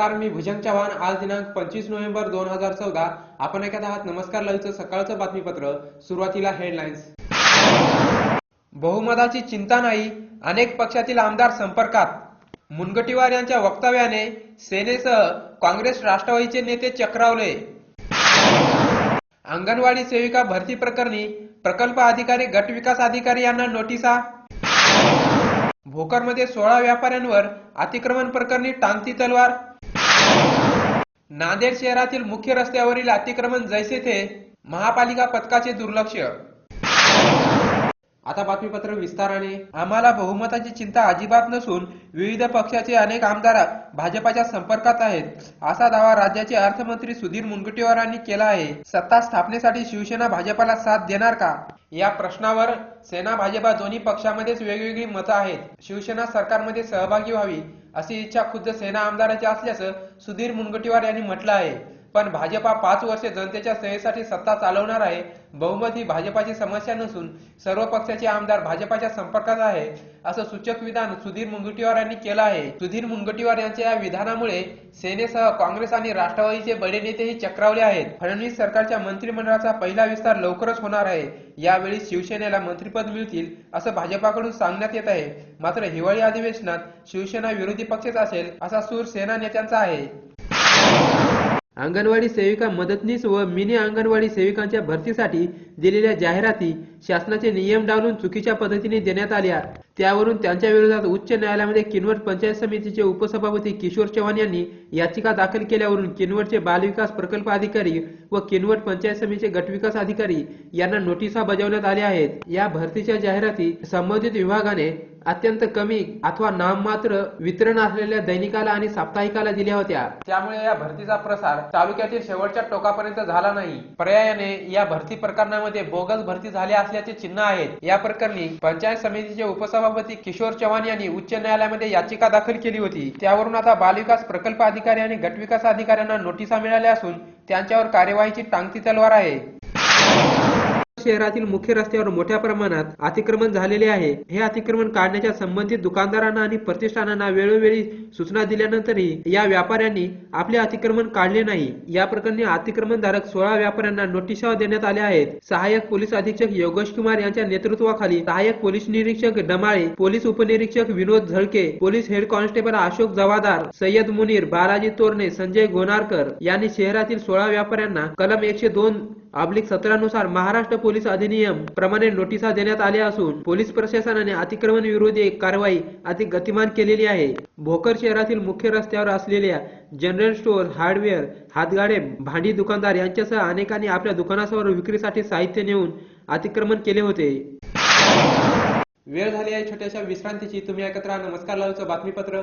नमस्कार मी भुजंग चव्हाण आज दिनांक पंचवीस नोव्हेंबर दोन हजार चौदा. आपण ऐकत आहात नमस्कार लाईव्हचं सकाळचं बातमीपत्र. सुरुवातीला हेडलाईन्स. बहुमताची चिंता नाही अनेक पक्षातील आमदार संपर्कात. मुनगटीवार यांच्या वक्तव्याने सेनेसह काँग्रेस राष्ट्रवादीचे नेते चक्रावले. अंगणवाडी सेविका भरती प्रकरणी प्रकल्प अधिकारी गट विकास अधिकारी यांना नोटिसा. भोकरमध्ये सोळा व्यापाऱ्यांवर अतिक्रमण प्रकरणी टांगती तलवार. नांदेड शहरातील मुख्य रस्त्यावरील अतिक्रमण जैसे थे महापालिका पथकाचे दुर्लक्ष. आता बातमीपत्र विस्ताराने. आम्हाला बहुमताची चिंता अजिबात नसून विविध पक्षाचे अनेक आमदार भाजपाच्या संपर्कात आहेत असा दावा राज्याचे अर्थमंत्री सुधीर मुनगंटीवारांनी केला आहे. सत्ता स्थापनेसाठी शिवसेना भाजपाला साथ देणार का? या प्रश्नावर सेना भाजपा दोन्ही पक्षामध्येच वेगवेगळी मतं आहेत. शिवसेना सरकारमध्ये सहभागी व्हावी अशी इच्छा खुद्द सेना आमदाराची असल्याचं सुधीर मुनगंटीवार यांनी म्हटलं आहे. पण भाजपा पाच वर्षे जनतेच्या सेवेसाठी सत्ता चालवणार आहे. बहुमत ही भाजपाची समस्या नसून सर्व पक्षाचे आमदार भाजपाच्या संपर्कात आहे असं सूचक विधान सुधीर मुनगंटीवार यांनी केलं आहे. सुधीर मुनगंटीवार यांच्या या विधानामुळे सेनेसह काँग्रेस आणि राष्ट्रवादीचे बडे नेतेही चक्रावले आहेत. फडणवीस सरकारच्या मंत्रिमंडळाचा पहिला विस्तार लवकरच होणार आहे. यावेळी शिवसेनेला मंत्रिपद मिळतील असं भाजपाकडून सांगण्यात येत आहे. मात्र हिवाळी अधिवेशनात शिवसेना विरोधी पक्षच असेल असा सूर सेना नेत्यांचा आहे. अंगणवाडी सेविका मदतनीस व मिनी अंगणवाडी सेविकांच्या भरतीसाठी दिलेल्या जाहिराती शासनाचे नियम डावलून चुकीच्या पद्धतीने देण्यात आल्या. त्यावरून त्यांच्या विरोधात उच्च न्यायालयामध्ये किनवट पंचायत समितीचे उपसभापती किशोर चव्हाण यांनी याचिका दाखल केल्यावरून किनवटचे बालविकास प्रकल्प अधिकारी व किनवट पंचायत समितीचे गटविकास अधिकारी यांना नोटिसा बजावण्यात आल्या आहेत. या भरतीच्या जाहिराती संबंधित विभागाने अत्यंत कमी अथवा नाममात्र वितरण असलेल्या दैनिकाला आणि साप्ताहिकाला दिल्या होत्या. त्यामुळे या भरतीचा प्रसार तालुक्यातील शेवटच्या टोकापर्यंत झाला नाही. पर्यायाने या भरती प्रकरणामध्ये बोगस भरती झाल्या असल्याचे चिन्ह आहेत. या प्रकरणी पंचायत समितीचे उपसभापती किशोर चव्हाण यांनी उच्च न्यायालयामध्ये याचिका दाखल केली होती. त्यावरून आता बालविकास प्रकल्प अधिकारी आणि गटविकास अधिकाऱ्यांना नोटिसा मिळाल्या असून त्यांच्यावर कार्यवाहीची टांगती तलवार आहे. शहरातील मुख्य रस्त्यावर मोठ्या प्रमाणात अतिक्रमण झालेले आहे. हे अतिक्रमण काढण्याच्या संबंधित दुकानदारांना आणि प्रतिष्ठानांना वेळोवेळी सूचना दिल्यानंतरही या व्यापाऱ्यांनी आपले अतिक्रमण काढले नाही. या प्रकरणी अतिक्रमणधारक सोळा व्यापाऱ्यांना नोटिसा देण्यात आल्या आहेत. सहाय्यक पोलीस अधीक्षक योगेश कुमार यांच्या नेतृत्वाखाली सहाय्यक पोलीस निरीक्षक डमाळे पोलीस उपनिरीक्षक Vinod Zalke police head constable Ashok Jawadar Syed Munir Balaji Torane Sanjay Gonarkar यांनी शहरातील सोळा व्यापाऱ्यांना कलम एकशे दोन आपली सतरानुसार महाराष्ट्र पोलीस अधिनियम प्रमाणे नोटिसा देण्यात आल्या असून पोलीस प्रशासनाने अतिक्रमण विरोधी कारवाई अधिक गतिमान केलेली आहे. भोकर शहरातील मुख्य रस्त्यावर असलेल्या जनरल स्टोअर हार्डवेअर हातगाडे भांडी दुकानदार यांच्यासह अनेकांनी आपल्या दुकानासमोर विक्रीसाठी साहित्य नेऊन अतिक्रमण केले होते. वेळ झाली आहे छोट्याशा विश्रांतीची. तुम्ही ऐकत राहा नमस्कार लालचं बातमीपत्र.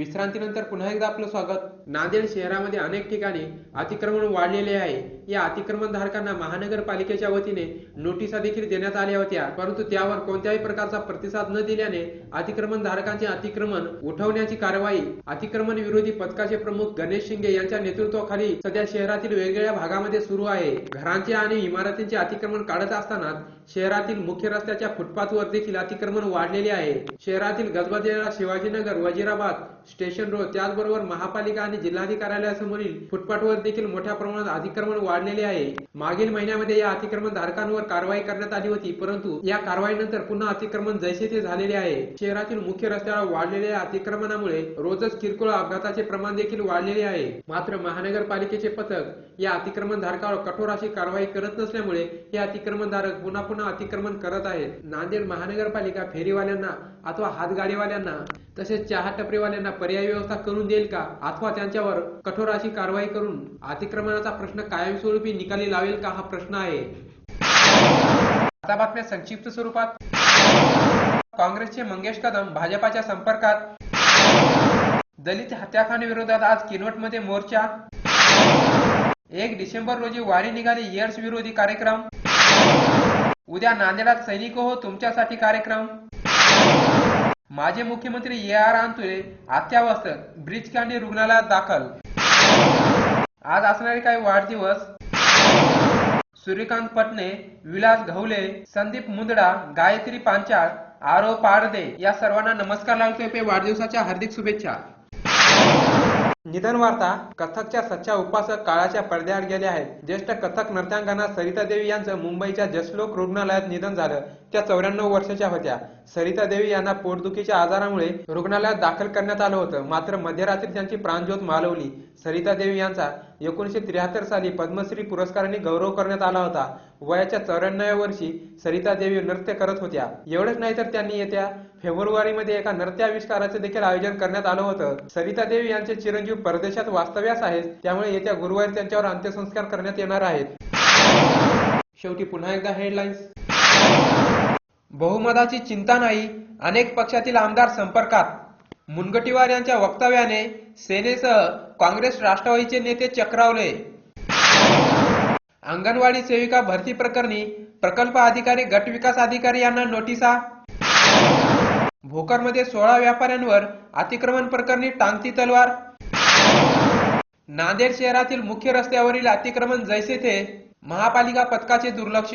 विश्रांतीनंतर पुन्हा एकदा आपलं स्वागत. नांदेड शहरामध्ये अनेक ठिकाणी अतिक्रमण वाढलेले आहे. या अतिक्रमण धारकांना महानगरपालिकेच्या वतीने नोटिसा देखील देण्यात आल्या होत्या. परंतु त्यावर कोणत्याही प्रकारचा प्रतिसाद न दिल्याने अतिक्रमण धारकांचे अतिक्रमण उठवण्याची कारवाई अतिक्रमण विरोधी पथकाचे प्रमुख गणेश शिंगे यांच्या नेतृत्वाखाली सध्या शहरातील वेगवेगळ्या भागामध्ये सुरू आहे. घरांचे आणि इमारतींचे अतिक्रमण काढत असताना शहरातील मुख्य रस्त्याच्या फुटपाथवर देखील अतिक्रमण वाढलेले आहे. शहरातील गजबजलेला शिवाजीनगर वजिराबाद स्टेशन रोड त्याचबरोबर महापालिका आणि जिल्हाधिकार्यालयासमोरील फुटपाथवर देखील मोठ्या प्रमाणात अतिक्रमण वाढलेले आहे. मागील महिन्यामध्ये या अतिक्रमण धारकांवर कारवाई करण्यात आली होती परंतु या कारवाईनंतर पुन्हा अतिक्रमण जैसे ते झालेले आहे. शहरातील मुख्य रस्त्यावर वाढलेल्या अतिक्रमणामुळे रोजच किरकोळ अपघाताचे प्रमाण देखील वाढलेले आहे. मात्र महानगरपालिकेचे पथक या अतिक्रमणधारकावर कठोर अशी कारवाई करत नसल्यामुळे हे अतिक्रमणधारक पुन्हा पुन्हा अतिक्रमण करत आहेत. नांदेड महानगरपालिका फेरीवाल्यांना अथवा हातगाडीवाल्यांना तसेच चहा टपरीवाल्यांना पर्यायी व्यवस्था करून देईल का? अथवा त्यांच्यावर कठोर अशी कारवाई करून अतिक्रमणाचा प्रश्न कायमस्वरूपी निकाली लावेल का हा प्रश्न आहे? आता बातम्या संक्षिप्त स्वरूपात. काँग्रेसचे मंगेश कदम भाजपाच्या संपर्कात. दलित हत्याकांडाविरोधात आज किनवटमध्ये मोर्चा एक डिसेंबर रोजी वारी निघाली एड्स विरोधी कार्यक्रम. उद्या नांदेडात सैनिक हो तुमच्यासाठी कार्यक्रम. माजी मुख्यमंत्री ए आर आंतुरे अत्यावस्थ ब्रिज कॅन्डी रुग्णालयात दाखल. आज असणारे काही वाढदिवस. सूर्यकांत पटणे विलास घवले संदीप मुंदडा गायत्री पांचाळ आरो पारदे या सर्वांना नमस्कार लावतोय वाढदिवसाच्या हार्दिक शुभेच्छा. निधन वार्ता कथकच्या सच्चा उपासक काळाच्या पडद्याआड गेले आहेत. ज्येष्ठ कथक नृत्यांगना सरिता देवी यांचं मुंबईच्या जसलोक रुग्णालयात निधन झालं. त्या चौऱ्याण्णव वर्षाच्या होत्या. सरिता देवी यांना पोटदुखीच्या आजारामुळे रुग्णालयात दाखल करण्यात आलं होतं. मात्र मध्यरात्री त्यांची प्राणज्योत मालवली. सरिता देवी यांचा एकोणीशे त्र्याहत्तर साली पद्मश्री पुरस्काराने गौरव करण्यात आला होता. वयाच्या चौऱ्याण्णव्या वर्षी सरिता देवी नृत्य करत होत्या. एवढंच नाही तर त्यांनी येत्या फेब्रुवारीमध्ये एका नृत्याविष्काराचे देखील आयोजन करण्यात आलं होतं. सरिता देवी यांचे चिरंजीव परदेशात वास्तव्यास आहेत. त्यामुळे येत्या गुरुवारी त्यांच्यावर अंत्यसंस्कार करण्यात येणार आहेत. शेवटी पुन्हा एकदा हेडलाईन्स बहुमताची चिंता नाही अनेक पक्षातील आमदार संपर्कात. मुनगटीवार यांच्या वक्तव्याने सेनेसह काँग्रेस राष्ट्रवादीचे नेते चक्रावले. अंगणवाडी सेविका भरती प्रकरणी प्रकल्प अधिकारी गट विकास अधिकारी यांना नोटिसा. भोकरमध्ये सोळा व्यापाऱ्यांवर अतिक्रमण प्रकरणी टांगती तलवार. नांदेड शहरातील मुख्य रस्त्यावरील अतिक्रमण जैसे थे महापालिका पथकाचे दुर्लक्ष.